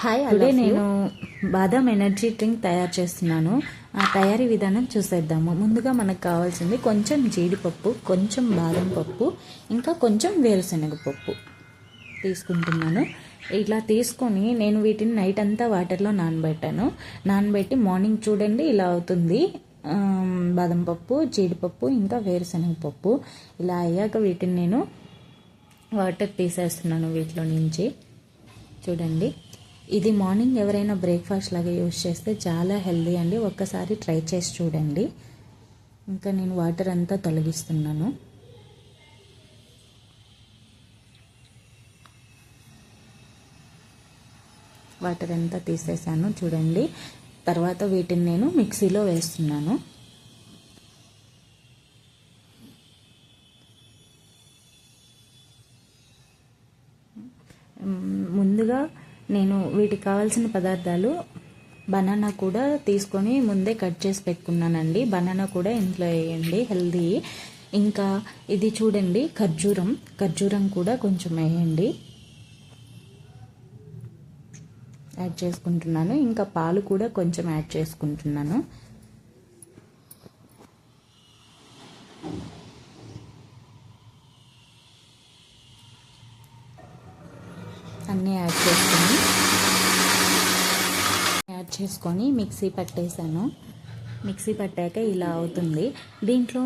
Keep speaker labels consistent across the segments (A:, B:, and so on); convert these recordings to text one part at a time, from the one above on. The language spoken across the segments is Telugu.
A: హాయ్ అలాగే
B: నేను బాదం ఎనర్జీ డ్రింక్ తయారు చేస్తున్నాను. ఆ తయారీ విధానం చూసేద్దాము. ముందుగా మనకు కావాల్సింది కొంచెం జీడిపప్పు కొంచెం బాదం పప్పు ఇంకా కొంచెం వేరుశనగ పప్పు తీసుకుంటున్నాను. ఇలా తీసుకొని నేను వీటిని నైట్ అంతా వాటర్లో నానబెట్టాను. నానబెట్టి మార్నింగ్ చూడండి ఇలా అవుతుంది. బాదం పప్పు జీడిపప్పు ఇంకా వేరుశనగ పప్పు ఇలా అయ్యాక వీటిని నేను వాటర్ తీసేస్తున్నాను వీటిలో నుంచి. చూడండి. ఇది మార్నింగ్ ఎవరైనా బ్రేక్ఫాస్ట్ లాగా యూస్ చేస్తే చాలా హెల్దీ అండి. ఒక్కసారి ట్రై చేసి చూడండి. ఇంకా నేను వాటర్ అంతా తొలగిస్తున్నాను. వాటర్ అంతా తీసేసాను చూడండి. తర్వాత వీటిని నేను మిక్సీలో వేస్తున్నాను. ముందుగా నేను వీటికి కావాల్సిన పదార్థాలు బనానా కూడా తీసుకొని ముందే కట్ చేసి పెట్టుకున్నానండి. బనానా కూడా ఇంట్లో వేయండి హెల్దీ. ఇంకా ఇది చూడండి ఖర్జూరం. ఖర్జూరం కూడా కొంచెం వేయండి. యాడ్ చేసుకుంటున్నాను. ఇంకా పాలు కూడా కొంచెం యాడ్ చేసుకుంటున్నాను. అన్నీ యాడ్ చేసుకుంటాను చేసుకొని మిక్సీ పట్టేశాను. మిక్సీ పట్టాక ఇలా అవుతుంది. దీంట్లో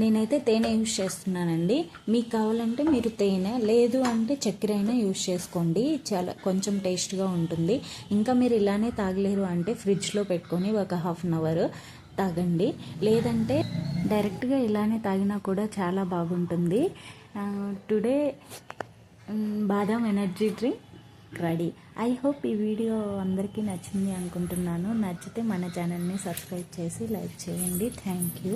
B: నేనైతే తేనె యూజ్ చేస్తున్నానండి. మీకు కావాలంటే మీరు తేనె లేదు అంటే చక్కెర అయినా యూజ్ చేసుకోండి. చాలా కొంచెం టేస్ట్గా ఉంటుంది. ఇంకా మీరు ఇలానే తాగలేరు అంటే ఫ్రిడ్జ్లో పెట్టుకొని ఒక హాఫ్ అన్ అవర్ తాగండి. లేదంటే డైరెక్ట్గా ఇలానే తాగినా కూడా చాలా బాగుంటుంది. టుడే బాదం energy drink ready. I hope ఈ వీడియో అందరికీ నచ్చింది అనుకుంటున్నాను. నచ్చితే మన ఛానల్ని సబ్స్క్రైబ్ చేసి లైక్ చేయండి. Thank you